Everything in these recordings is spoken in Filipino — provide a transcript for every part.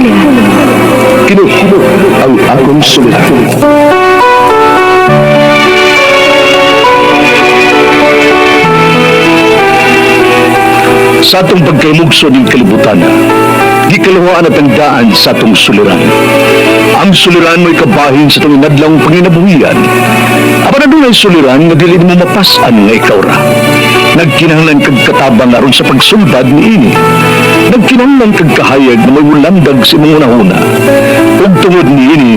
suliran. Kini ang akong suliran. Sa atong pagkaymugso ng kalibutan, gikalawaan at ang daan sa atong suliran. Ang suliran mo'y kabahin sa itong inadlang panginabuhian. Apan na doon ay suliran na dili mo mapasan nga ikaw ra. Nagkinahanglan kag katabang aron sa pagsuldad ni ini. Nagkinahanglan kag kahayag na may wulandag sa imong unahuna. Ug tungod ni ini,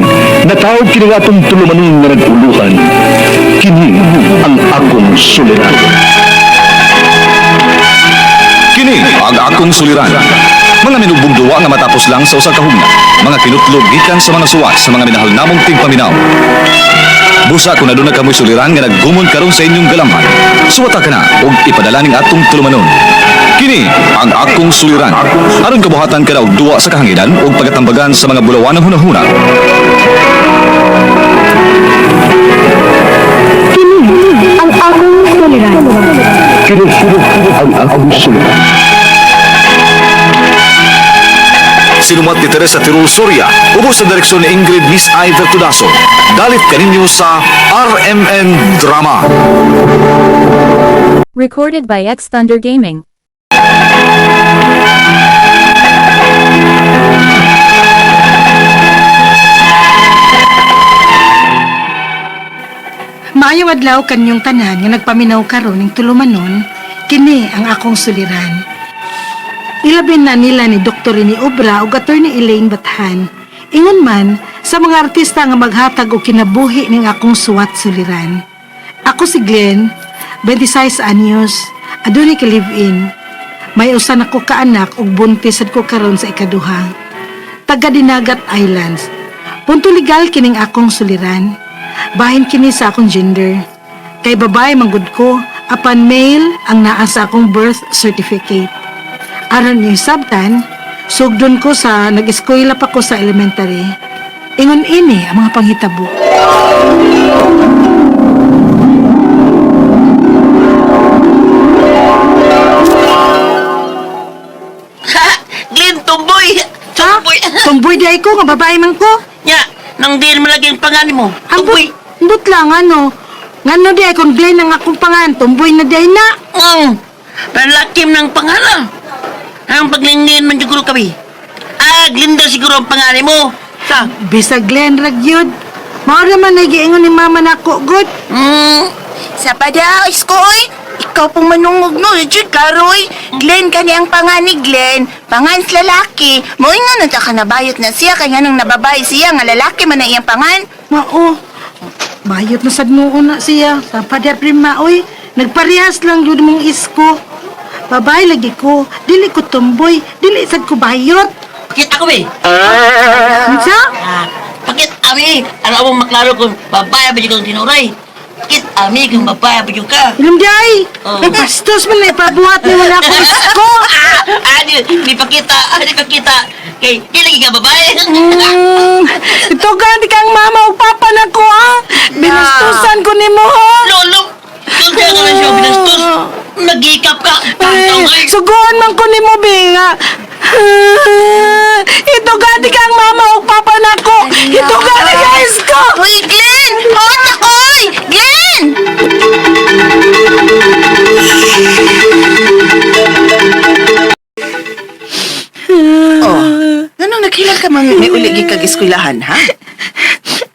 natawag kini nga atong tulumanon nga naguluhan. Kini ang akong suliran. Kini ang akong suliran. Mga minubog duwa nga matapos lang sa usa ka hugna. Mga kinutlog gikan sa mga suwat sa mga minahal namong tigpaminaw. Busa kung naduna kamoy suliran nga naggumon karon sa inyong galamhan. Suwata ka na ug ipadala ning atong tulumanon. Kini ang akong suliran. Aron kabuhatan ka na og duwa sa kahanginan ug pagatambagan sa mga bulawan ng hunahuna. Kini ang akong suliran. Kini ang akong suliran. Sinumat ni Teresa Tirul Soria, ubos sa direksyon ni Ingrid Miss Iver Tudaso. Dalit kaninyo sa RMN Drama. Recorded by X Thunder Gaming. Maayo adlaw kanyong tanan nga nagpaminaw karon ning tulumanon, kini ang akong suliran. Ilabin na nila ni Dr. ni Obra ug Attorney Elaine Bathan. Ingon man sa mga artista nga maghatag og kinabuhi ning akong suwat suliran. Ako si Glenn, 26 anyos, adunay ka live-in. May usan ako ka anak ug buntis sad ko karon sa ikaduha. Taga Dinagat Islands. Punto legal kining akong suliran. Bahin kini sa akong gender. Kay babae manggod ko, apan male ang naa sa akong birth certificate. Aron ni sabtan, sugdon ko sa nag-eskwela pa ko sa elementary. Ingon ini ang mga panghitabo. Ha! Glenn, tumboy! Tumboy! Tumboy di ay ko, nga babae man ko. Nya, nang di mo lagi ang pangalan mo. Tumboy! Ambot, lang, ano. Ngano di ay kung Glenn ang akong pangan, tumboy na di ay na. Mm. Palakim ng pangalan. Ang paglingin man siguro kami. Ah, Glinda siguro ang pangalan mo. Sa? Bisa Glenn ragyod. Mao naman nagiingon ni mama nako good. Mm. Sa pada, iskoy! Ikaw pong manungog no, Jud Karoy. Glenn ka ang pangan ni Glenn. Pangan sa lalaki. Mo'y nga nata ka nabayot na siya, kaya nang nababay siya, nga lalaki man na iyang pangan. Mao. Bayot na sad noon na siya. Sa pada prima oy. Nagparehas lang yun mong isko. Babay lagi ko. Dili ko tumboy. Dili sad ko bayot. Pakit ako, be. Unsa? Ah, pakit ami. Ano mo maklaro kung babae ba yung tinuray? Pakit ami kung babae ba yung ka. Ilum di ay. Oh. Bastos man na ipabuhat ni wala ko isko. ah, di, di pakita, ah, di pakita. Kay, di lagi ka babae. Mm, ito ganti kang mama o papa na ko ah. Binastusan ko ni mo ha. Lolo, kaya ka lang siya binastos, nag-ikap ka. Tantaw Ay, ay. suguan man ko ni mo binga. Ito ganti kang mama o eskwelahan, ha?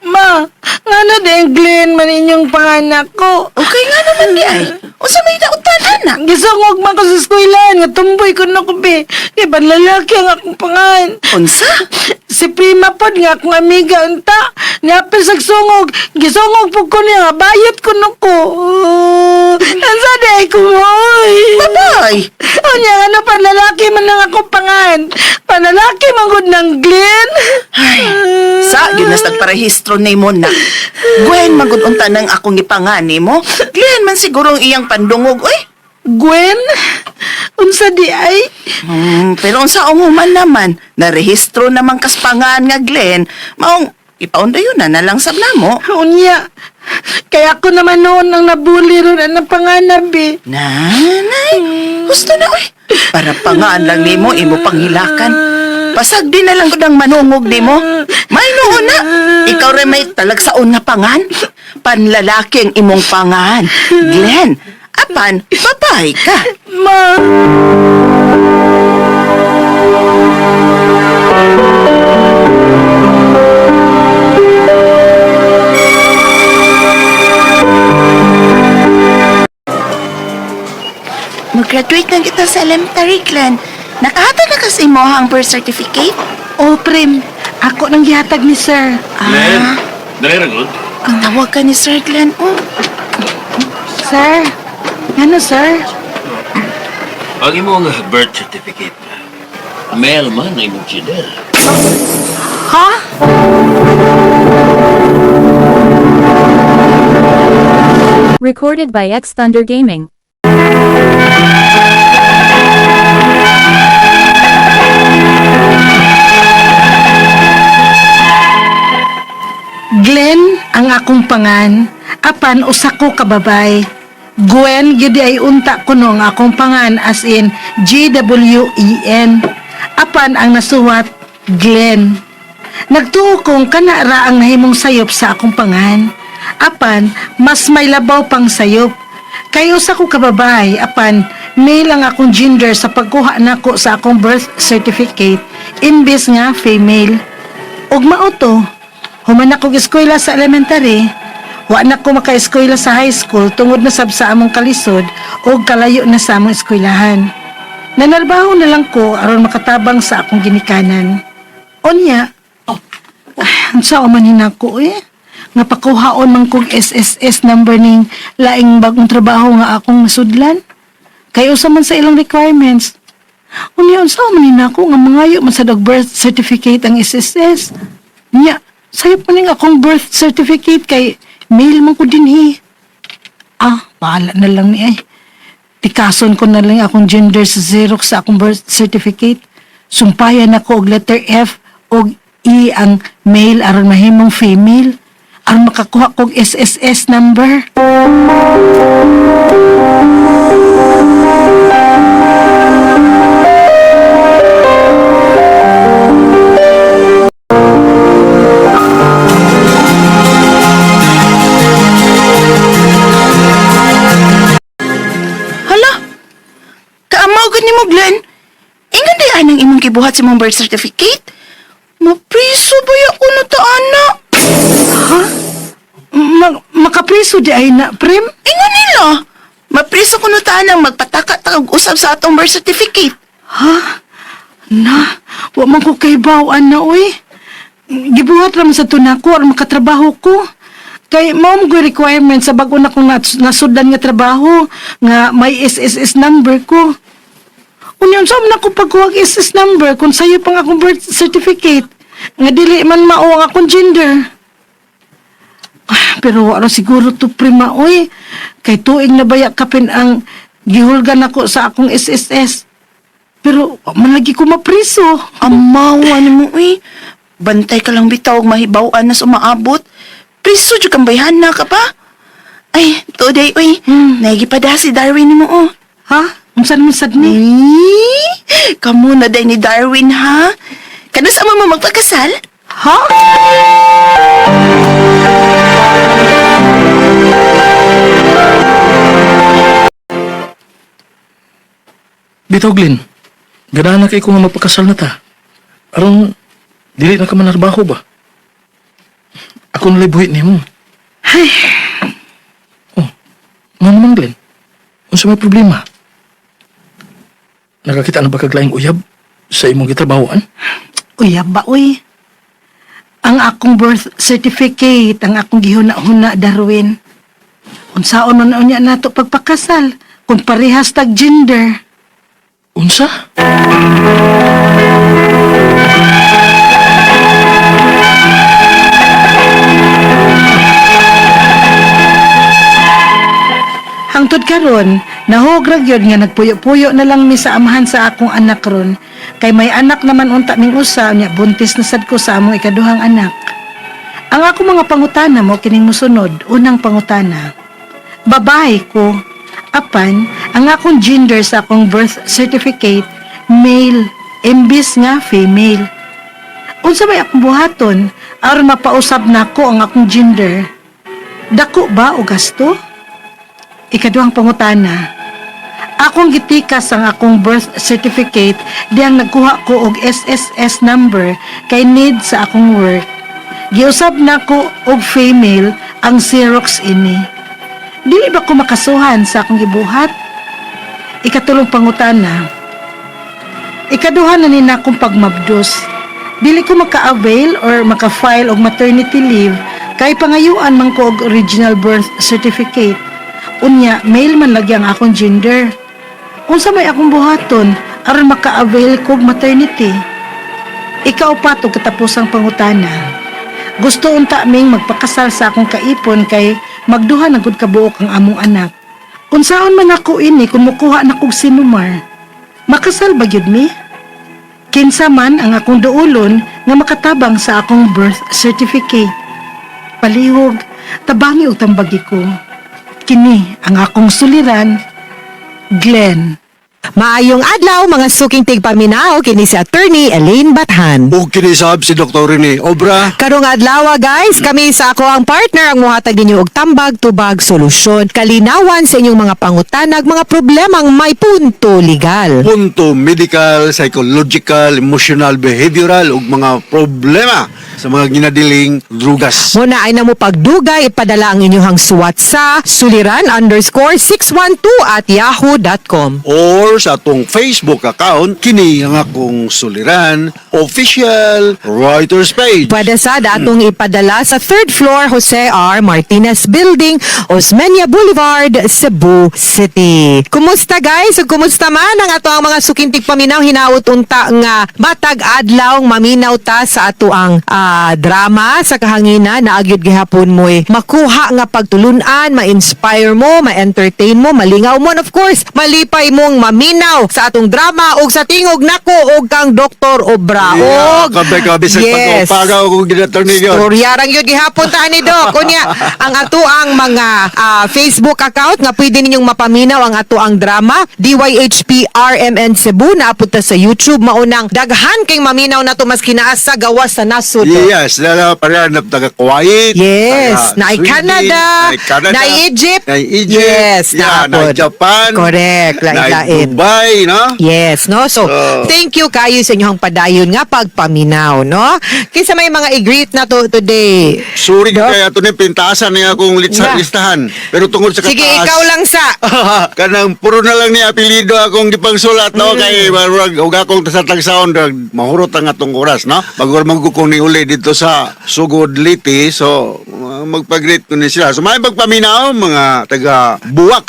Ma, nga na din Inyong panganak ko. Okay nga naman di ay. O sa may daotan, anak. Gisungog man ko sa eskwelahan nga tumboy ko na ko be. Kaya lalaki ang akong pangan. Unsa? Si Prima pod nga akong amiga unta. Niapil sa sungog. Gisungog po ko niya. Bayot ko na ko. Uh, Ansa di ay ko moy. Babay! O niya ano panlalaki man lang akong pangan. Panlalaki man gud ng Glenn. Ay, sa yun nas nagparehistro ni mo na. Gwen, magudunta ng akong ipangani mo. Glenn man siguro ang iyang pandungog, oy. Gwen? Unsa di ay? Hmm, pero unsa ang human naman, narehistro naman kas pangan nga Glenn. Maong, ipaunda yun na nalang sab na mo. Unya. Kaya ako naman noon ang nabuli ron ang panganab eh. Nanay, gusto na oy. Para pangaan lang nimo imo panghilakan. Pasag din na lang ko ng manungog ni mo. May noon na. Ikaw rin may talagsaon nga pangan. Panlalaki ang imong pangan. Glenn, apan, babae ka. Ma! Mag-graduate na kita sa elementary, Glenn. Nakahatag na kasi mo ang birth certificate? O, Prim, ako nang gihatag ni Sir. Ah, Dali na, good. ang tawag ka ni Sir Glenn. Oh, Sir? Ano, Sir? Ang imong birth certificate. Mail man na imong Fidel. Ha? Recorded by X Thunder Gaming. Glenn ang akong pangan, apan usa ko kababay. Gwen gyud ay unta ko no ang akong pangan as in G-W-E-N. Apan ang nasuwat Glenn. Nagtuo kong kana ang nahimong sayop sa akong pangan. Apan mas may labaw pang sayop. Kay usa ko kababay apan male ang akong gender sa pagkuha nako sa akong birth certificate imbes nga female. Ug mao to, Human ako eskwela sa elementary, wa na ko maka-eskwela sa high school tungod na sab sa among kalisod o kalayo na sa among eskwelahan. Nanarbaho na lang ko aron makatabang sa akong ginikanan. Onya, ah, unsa man hinako eh? Nga pakuhaon man kog SSS number ning laing bagong trabaho nga akong masudlan. Kay usa man sa ilang requirements. Unya unsa man hinako nga mangayo man sa birth certificate ang SSS. Nya, sayop man ning akong birth certificate kay mail man ko dinhi. Ah, bahala na lang ni ay. Tikason ko na lang akong gender sa Xerox sa akong birth certificate. Sumpayan ako og letter F og E ang male aron mahimong female. Aron makakuha kog SSS number. Mo, Glenn. Ingon di anang imong gibuhat sa imong birth certificate? Mapriso ba ya ko na ta, anak? Ma- makapriso di ay na, Prim? Ingon nila. Mapriso ko na ta nang magpataka ta og usab sa atong birth certificate. Ha? Na, wa man ko kay bawaan na, uy. Gibuhat raman sa tunako aron makatrabaho ko. Kay mao mo ko requirement sa bago na kong nas- nasudan nga trabaho nga may SSS number ko. Unyan sa na ko pagkuha og SSS number kung sayo pang akong birth certificate nga dili man mao ang akong gender. Ah, Pero wala siguro to prima oy. Kay tuig na baya kapin ang gihulgan ako sa akong SSS. Pero man lagi ko mapriso. Amawa ni mo, uy. Bantay ka lang bitaw mahibaw-an na sumaabot. Priso jud kang bayhana ka pa. Ay, today, uy. Hmm. Naigipada si Darwin ni mo, oh. Ha? Unsa naman sad ni? Eh, kamu na day ni Darwin, ha? Kano sa mo magpagkasal? Ha? Bitaw, Glenn. Ganahan na kay ko nga magpakasal na ta. Aron, dili na ka manarbaho ba? Ako nalay buhit ni mo. Ay, Oh, nga naman, Glenn. Unsa may problema? Nakakita na ba kaglaing uyab sa imong gitrabahoan? uyab ba uy? Ang akong birth certificate, ang akong gihuna-huna, Darwin. Unsaon man unya nato pagpakasal kung parehas tag gender. Unsa? Hangtod karon, nahugrag yun nga nagpuyo-puyo na lang mi sa amahan sa akong anak ron. Kay may anak naman unta ning usa nya buntis na sad ko sa among ikaduhang anak. Ang ako mga pangutana mo kining musunod, unang pangutana. Babae ko. Apan, ang akong gender sa akong birth certificate, male. Imbis nga female. Unsa may akong buhaton aron mapausab nako ang akong gender? Dako ba o gasto? Ikaduhang pangutana. Akong gitikas ang akong birth certificate diyang nagkuha ko og SSS number kay need sa akong work. Giusab na ko og female ang Xerox ini. Dili ba ko makasuhan sa akong gibuhat? Ikatulong pangutana. Ikaduha na ni akong pagmabdos. Dili ko maka-avail or maka-file og maternity leave kay pangayuan man ko og original birth certificate. Unya, mail man lagi akong gender. Unsa may akong buhaton aron maka-avail ko maternity. Ikaw pa to katapusang pangutana. Gusto unta ming magpakasal sa akong kaipon kay magduha na gud kabuok ang among anak. Unsaon man ako ini kung mukuha na kog sinumar. Makasal ba gyud mi? Kinsa man ang akong duulon nga makatabang sa akong birth certificate. Palihog, tabangi og tambagi ko. Kini ang akong suliran, Glenn. Maayong adlaw mga suking tigpaminaw kini si attorney Elaine Bathan. O kinisab si Dr. Rene Obra. Karong adlaw guys, kami sa ako ang partner ang muhatag ninyo og tambag tubag solusyon, kalinawan sa inyong mga pangutanag, mga problemang may punto legal. Punto medical, psychological, emotional, behavioral ug mga problema sa mga ginadiling drugas. Muna ay namo pagdugay ipadala ang inyong suwat sa suliran underscore 612 at yahoo.com. Or sa atong Facebook account, kini ang akong suliran, official writers page. Pwede sa datong ipadala sa third floor Jose R. Martinez Building, Osmeña Boulevard, Cebu City. Kumusta guys? Kumusta man ang ato ang mga sukintig paminaw hinaut unta nga matag adlaw maminaw ta sa ato ang ah, drama sa kahangina na agyud gihapon mo makuha nga pagtulunan, ma-inspire mo, ma-entertain mo, malingaw mo and of course malipay mong maminaw sa atong drama ug sa tingog nako og kang Dr. Obra. Yeah, Og kabe-kabe sa Yes. pagpapagaw kung ginator ninyo. Storyarang yun gihapon ta ni Doc. Kunya, ang ato ang mga ah, Facebook account nga pwede ninyong mapaminaw ang ato ang drama DYHP RMN Cebu na apunta sa YouTube maunang daghan kay maminaw na to mas kinaasa gawas sa nasod. Yes, na pareha na taga Kuwait. Yes, na Canada, na Egypt. na Egypt, Yes, yeah, na. Japan, Correct, lain-lain. Dubai, no? Yes, no? So, So- thank you kayo sa inyong padayon nga pagpaminaw, no? Kaysa may mga i-greet na to today. Suri Doc? kaya ito ni pintasan niya akong litsa, Yeah. listahan. Pero tungkol sa Sige, kataas. ikaw lang sa. Kanang puro na lang ni apelido akong gipangsulat no Mm. kay marag ug akong tasatag sound mahurot ang atong oras no. Bagor magkukong ni uli dito sa Sugod Liti so uh, magpag-greet ko ni sila. So may pagpaminaw mga taga Buwak.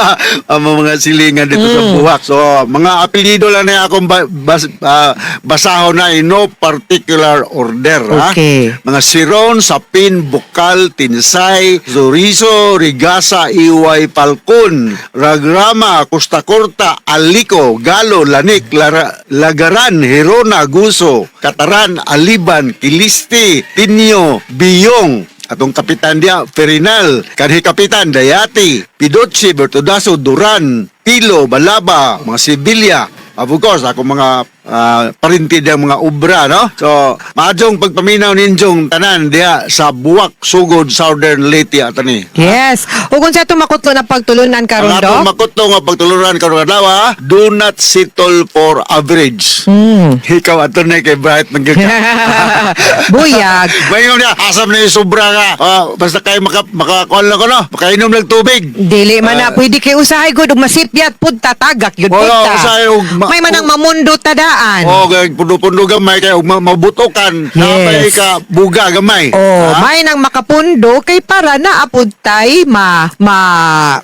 ang mga silingan dito sa Mm. Buwak. So mga apelido lang na akong ba- bas, ah, basahon na in no particular order ha. Okay. Mga Siron, Sapin, Bukal, Tinsay, Zurizo, Rigasa, Iway, Palkon, Ragrama, Costa Corta, Aliko, Galo, Lanik, Lara, Lagaran, Hirona, Guso, Kataran, Aliban, Kilisti, Tinyo, Biyong, atong kapitan dia Ferinal, kanhi kapitan Dayati, Pidotsi, Bertudaso, Duran, Pilo, Balaba, mga Sibilya, Of course, ako mga uh, parintid ang mga obra, no? So, maadjong pagpaminaw ninjong tanan diya sa Buwak, Sugod, Southern Leyte, atani. Yes. O kung sa ito makutlo na pagtulunan karon Ang do. makuto nga pagtuluran karong adlaw, ha? do not settle for average. Hmm. Ikaw attorney kay Bright nagka. Buyag. Mayon niya, asam na yung sobra ka. Ah, basta kayo maka, makakuan lang ko, no? Makainom ng tubig. Dili man na pwede kay usahay og masipyat pud tatagak yun pud Wala, usahay ma- May manang mamundo tadaan. Oh, kay pundo-pundo gamay kayo ma- mabutukan. Napay Yes. ka buga gamay. Oh, Ha? may nang makapundo kay para na apod tay ma ma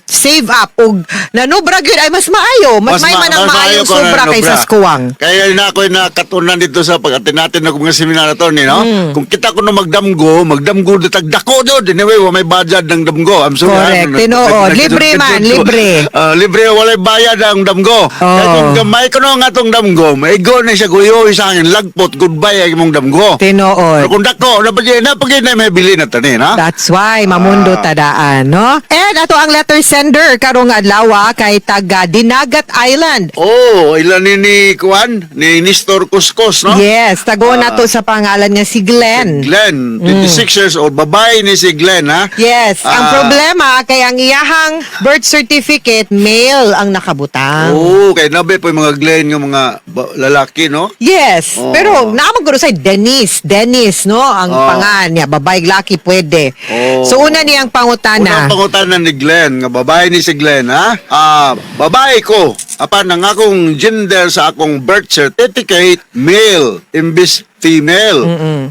save up og nanubra gyud ay mas maayo, mas, may ma- manang mas maayo na sobra nobra. kaysa skuwang. Kaya na ako nakatunan dito sa pag-atin natin ng mga seminar to ni no. Mm. Kung kita ko no magdamgo, magdamgo ditag dako do. Anyway, wa may budget ng damgo. I'm sorry. Correct. Tinuod. Nag- Libre man, libre. Ah, libre wala bayad ang damgo. Kaya kung gamay ko no nga tong damgo, may ligo na siya guyo sa akin lagpot goodbye ay mong damgo. Tinuod. kung dako, napagay napagay na may bili na tanin ha. That's why mamundo Ah. tadaan, no? And ato ang letter sender karong adlaw kay taga Dinagat Island. Oh, ilan ni ni Kuan ni Nestor Kuskus, no? Yes, tago na to sa pangalan nga si Glenn. Glenn, 26 years old, babae ni si Glenn ha. Yes, ang Ah. problema kay ang iyahang birth certificate male ang nakabutang. Oo, kay nabe po yung mga Glenn nga mga lalaki, no? Yes, Oh. pero naman ko sa Dennis, Dennis no, ang Oh. pangan niya, babae laki pwede. Oh. So una niyang pangutana. Unang pangutanan ni Glenn, nga babae ni si Glenn, ha? Ah, babae ko, apan ang akong gender sa akong birth certificate, male, imbis female.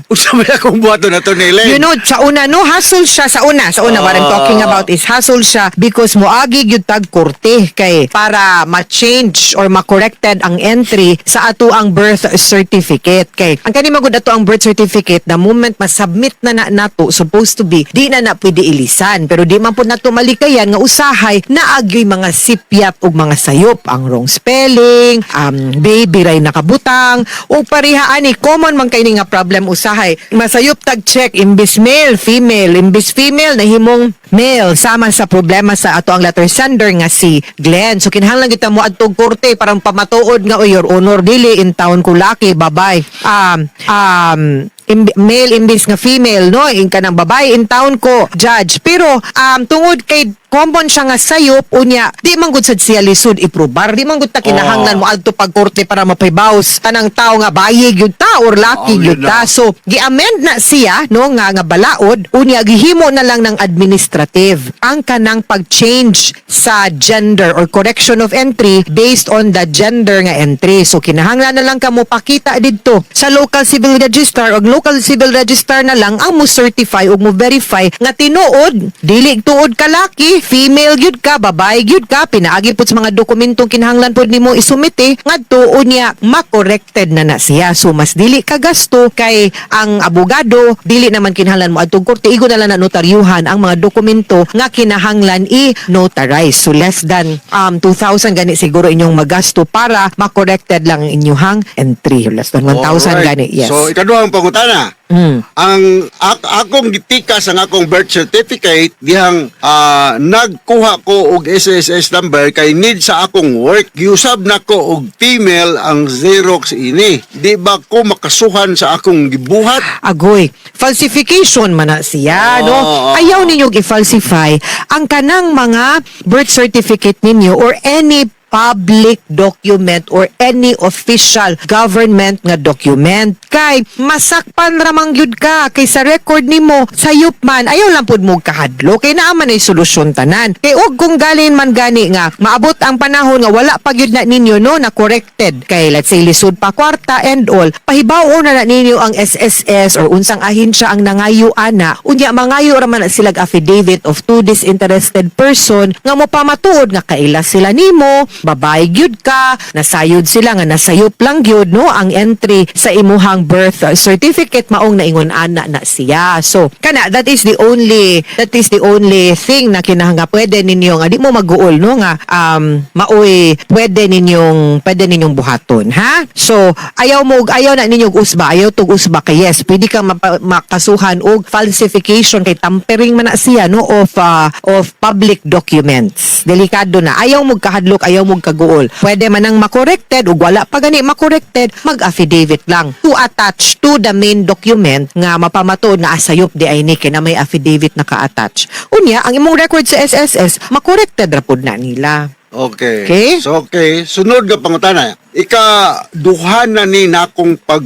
Unsa may akong buhato na to ni Len? You know, sa una no, hassle siya sa una. Sa una, what I'm talking about is hassle siya because moagi gyud tag korte kay para ma-change or ma-corrected ang entry sa ato ang birth certificate. Kay ang kani magud ato ang birth certificate the moment ma-submit na na nato supposed to be di na na pwede ilisan pero di man pud nato malikayan nga usahay na agyoy mga sipyat ug mga sayop ang wrong spelling, um, baby ray nakabutang o parihaan ni common man kay nga problem usahay. Masayop tag check imbis male female imbis female nahimong male sama sa problema sa ato ang letter sender nga si Glenn. So kinahanglan kita mo adtong korte parang pamatuod nga o your honor dili in town ko laki babay. Um um im- male imbis nga female no in kanang babae in town ko judge. Pero um tungod kay common siya nga sayop unya di man gud sad siya lisod iprobar. Di man gud ta kinahanglan mo adto pag korte para mapibaws tanang tao nga bayi gyud ta or laki Oh, gyud ta. so gi-amend na siya no nga nga balaod. Unya gihimo na lang ng administrative ang kanang pag-change sa gender or correction of entry based on the gender nga entry. So kinahanglan na lang kamo pakita didto sa local civil register o local civil register na lang ang mo certify o mo verify nga tinuod dili tuod ka laki female gyud ka babae gyud ka pinaagi pud sa mga dokumentong kinahanglan pud nimo isumite. Ngadto unya ma-corrected na na siya. So mas dili ka gasto kay ang abogado. Dili naman kinahanglan mo adtong korte. Igo na lang na notaryuhan ang mga dokumento nga kinahanglan i-notarize so less than um 2,000 gani siguro inyong magasto para ma-corrected lang ang inyong entry. Less than 1,000 Alright. gani yes. So, ikaduhang pangutana. Mm. Ang ak- akong gitikas ang akong birth certificate dihang ah, nagkuha ko og SSS number kay need sa akong work. Giusab na ko og female ang Xerox ini. Di ba ko makasuhan sa akong gibuhat? Agoy falsification man na siya Oo, no ayaw ninyo i-falsify ang kanang mga birth certificate ninyo or any public document or any official government nga document. Kay masakpan ramang gyud ka kay sa record nimo sayop man ayaw lang pud mo kahadlo. Kay naa man ay solusyon tanan. Kay og kung galin man gani nga maabot ang panahon nga wala pa gyud na ninyo no na corrected. Kay let's say lisod pa kwarta and all pahibaw na na ninyo ang SSS or unsang ahensya ang nangayo ana. Unya mangayo ra man sila affidavit of two disinterested person nga mo pamatuod nga kaila sila nimo babae gyud ka nasayod sila nga nasayop lang gyud no? Ang entry sa imuhang birth certificate maong naingon ana na siya. So kana that is the only that is the only thing na kinahanga pwede ninyo nga di mo maguol no? Nga um maoy pwede ninyong pwede ninyong buhaton ha? So ayaw mo ayaw na ninyong usba ayaw tug usba kay yes pwede kang makasuhan og falsification kay tampering man na siya no? Of uh, of public documents. Delikado na. Ayaw mo kahadlok ayaw mo kaguol pwede man nang makorrected ug wala pa gani makorrected mag-affidavit lang to attach to the main document nga mapamatuod na asayop di ay ni na may affidavit na ka-attach unya ang imong record sa SSS makorrected ra pud na nila Okay. Okay. So, okay. Sunod nga pangutana. Ika, duhan na ni na akong pag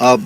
ah,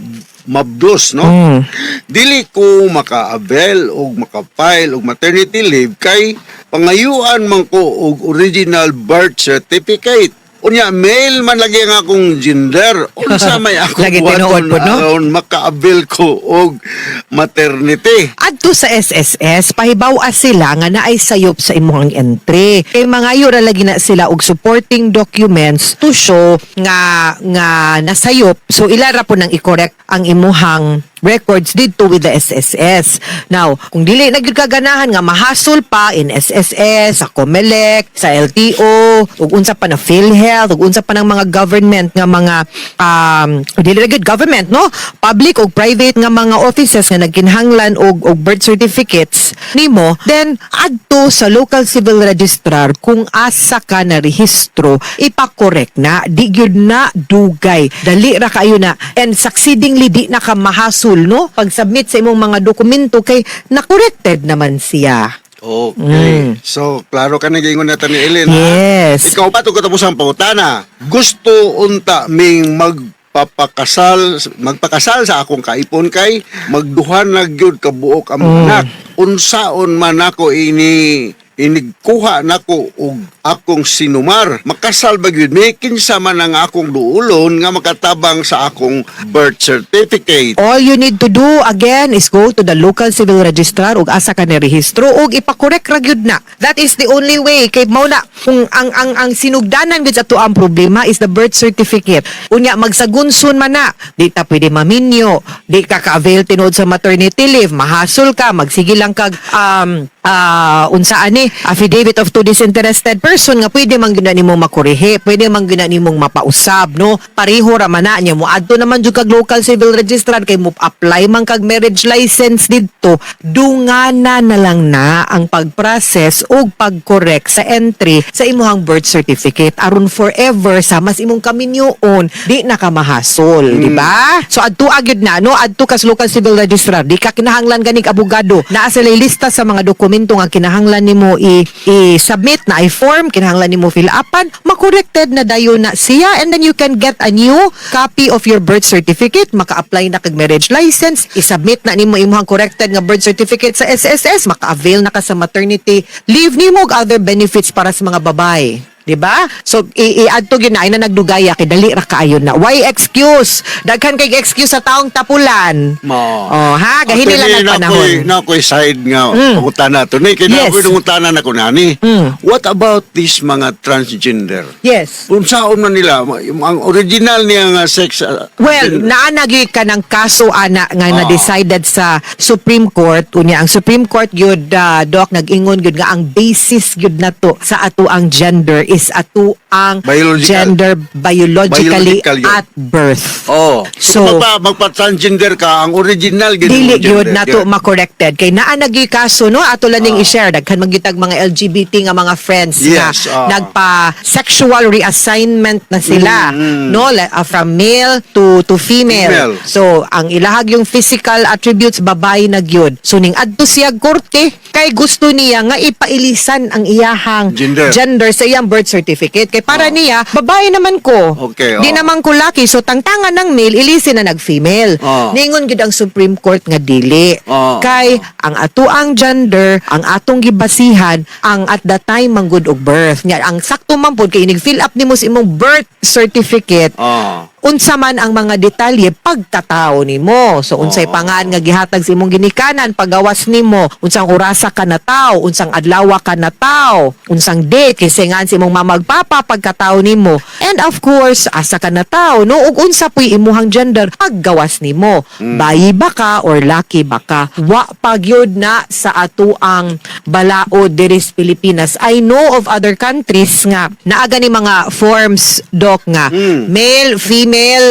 mabdos, no? Mm. Dili ko maka-avail o maka-file og maternity leave kay pangayuan man ko og original birth certificate. Unya, mail man lagi ang akong gender. Unsa may ako Lagi tinuod po, no? aron maka-avail ko og maternity. Adto sa SSS, pahibaw-a sila nga naay sayop sa imuhang entry. Kay mangayo ra lagi na sila og supporting documents to show nga nga nasayop. So ilara po nang i-correct ang imuhang records dito with the SSS. Now, kung dili na gyud kaganahan nga mahasol pa in SSS, sa COMELEC, sa LTO, ug unsa pa na PhilHealth, ug unsa pa ng mga government nga mga um dili na government no, public ug private nga mga offices nga nagkinhanglan og og birth certificates nimo, then adto sa local civil registrar kung asa ka na rehistro, ipakorek na, di gyud na dugay, dali ra kayo na. And succeedingly di na ka mahasol no pag-submit sa imong mga dokumento kay na-corrected naman siya. Okay. So, klaro ka na gingon natin ni Ellen. ha? Yes. Ikaw pa ito katapos ang pangutana. Gusto unta ming magpapakasal, magpakasal sa akong kaipon kay magduhan na gyud kabuok ang Mm. anak. Unsaon man ako ini inigkuha nako og akong sinumar. Makasal ba gyud? May kinsa man ang akong duulon nga makatabang sa akong birth certificate. All you need to do again is go to the local civil registrar ug asa ka ni rehistro ug ipakorek ra gyud na. That is the only way. Kay mao na kung ang ang ang sinugdanan gyud ato ang problema is the birth certificate. Unya magsagunson man na, di ta pwede maminyo, di ka ka-avail tinuod sa maternity leave, mahasol ka, magsige lang kag um ah unsa ani affidavit of two disinterested person nga pwede man gyud na nimong makorehe, pwede man gyud na nimong mapausab no. Pareho ra man na niya mo adto naman jud kag local civil registrar kay mo apply man kag marriage license didto. Dungana na lang na ang pag-process ug pag-correct sa entry sa imuhang birth certificate. Aron forever sa mas imong kaminyoon di na ka mahasol di ba? So adto agad na no? Adto kas local civil registrar di ka kinahanglan ganig abogado. Naa sila lista sa mga dokumento nga kinahanglan nimo i-submit na i-form kinahanglan nimo fill upan makorrected na dayon na siya and then you can get a new copy of your birth certificate. Maka-apply na kag marriage license i-submit na nimo imong corrected nga birth certificate sa SSS maka-avail na ka sa maternity leave nimo og other benefits para sa mga babae Di ba? So, i-add to ginay na nagdugaya kay dali ra kaayo na. Why excuse? Daghan kay excuse sa taong tapulan. Mo. Oh, ha? Gahin nila ng panahon. Na ko'y side nga Mm. pangutana to. Ni kaya Yes. yes. pangutana na ko nani. Mm. What about these mga transgender? Yes. Kung saan man nila, ang original niya nga sex... uh, Well, naanagi ka ng kaso ana nga Ah. na-decided sa Supreme Court. Unya, ang Supreme Court yun, uh, Doc, nag-ingon yun nga ang basis yun na to sa ato ang gender is ato ang Biological. gender biologically Biological yun. at birth. Oh. So- So, magpa, magpa-transgender ka, ang original gid Dili mo gender. gyud nato ma-corrected kay naa nagi kaso no ato lang ning i-share daghan magitag mga LGBT nga mga friends Yes, nga ah. nagpa sexual reassignment na sila no like, uh, from male to to female. Female. So ang ilahag yung physical attributes babae na gyud. So ning adto siya korte kay gusto niya nga ipailisan ang iyahang Gender. gender sa iyang birth certificate kay para niya babae naman ko. Okay, Di oh. naman ko laki so tangtangan ng male ilisin na nag-female. Oh. Ningon gid ang Supreme Court nga dili. Oh. Kay ang ato ang gender, ang atong gibasihan ang at the time man good og birth. Nya ang sakto man pud kay inig fill up nimo sa imong birth certificate. Oh. Unsa man ang mga detalye pagkatao nimo. So unsay Oh. pangan nga gihatag sa imong ginikanan pagawas nimo, unsang orasa ka na tao, unsang adlaw ka na tao, unsang date kasi nga sa imong mamagpapa pagkatao nimo. And of course, asa ka na tao, no? Ug unsa puy imuhang gender paggawas nimo. Bayi ba ka or laki ba ka? Wa pagyud na sa ato ang balaod diri sa Pilipinas. I know of other countries nga naaga ni mga forms doc nga male, female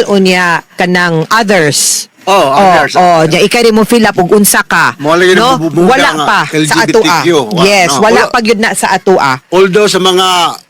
unya kanang others. Oh, others. Oh, oh, nya ikay rin mo fill up og unsa ka. Na no? bubuga Wala nga, pa sa atoa. LGBTQ. Wa- Yes, no, wala wala. pa gyud na sa atoa. Although sa mga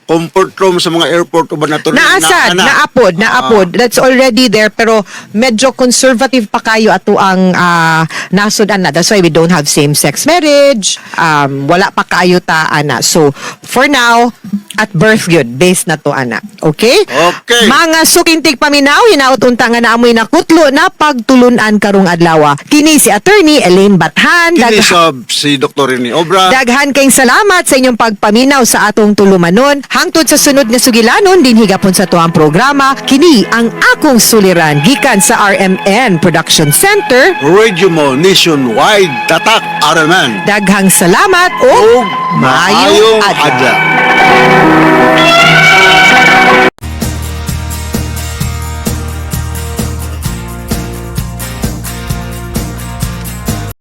comfort room sa mga airport uban nato Naasad, naapod, naapod. That's already there pero medyo conservative pa kayo ato ang ah, nasod ana. That's why we don't have same-sex marriage. Um, wala pa kayo ta ana. So, for now, at birth yun, based na to ana. Okay? Okay. Mga sukintig paminaw, hinaut unta nga naamoy na kutlo na pagtulunan karong adlaw. Kini si attorney Elaine Bathan. Kini Dag- sa si Dr. Rini Obra. Daghan kayong salamat sa inyong pagpaminaw sa atong tulumanon. Hangtod sa sunod nga sugilanon din higapon sa tuang programa. Kini ang akong suliran gikan sa RMN Production Center. Radio mo nationwide tatak araman. Daghang salamat o O maayong adlaw. adlaw. Thank you.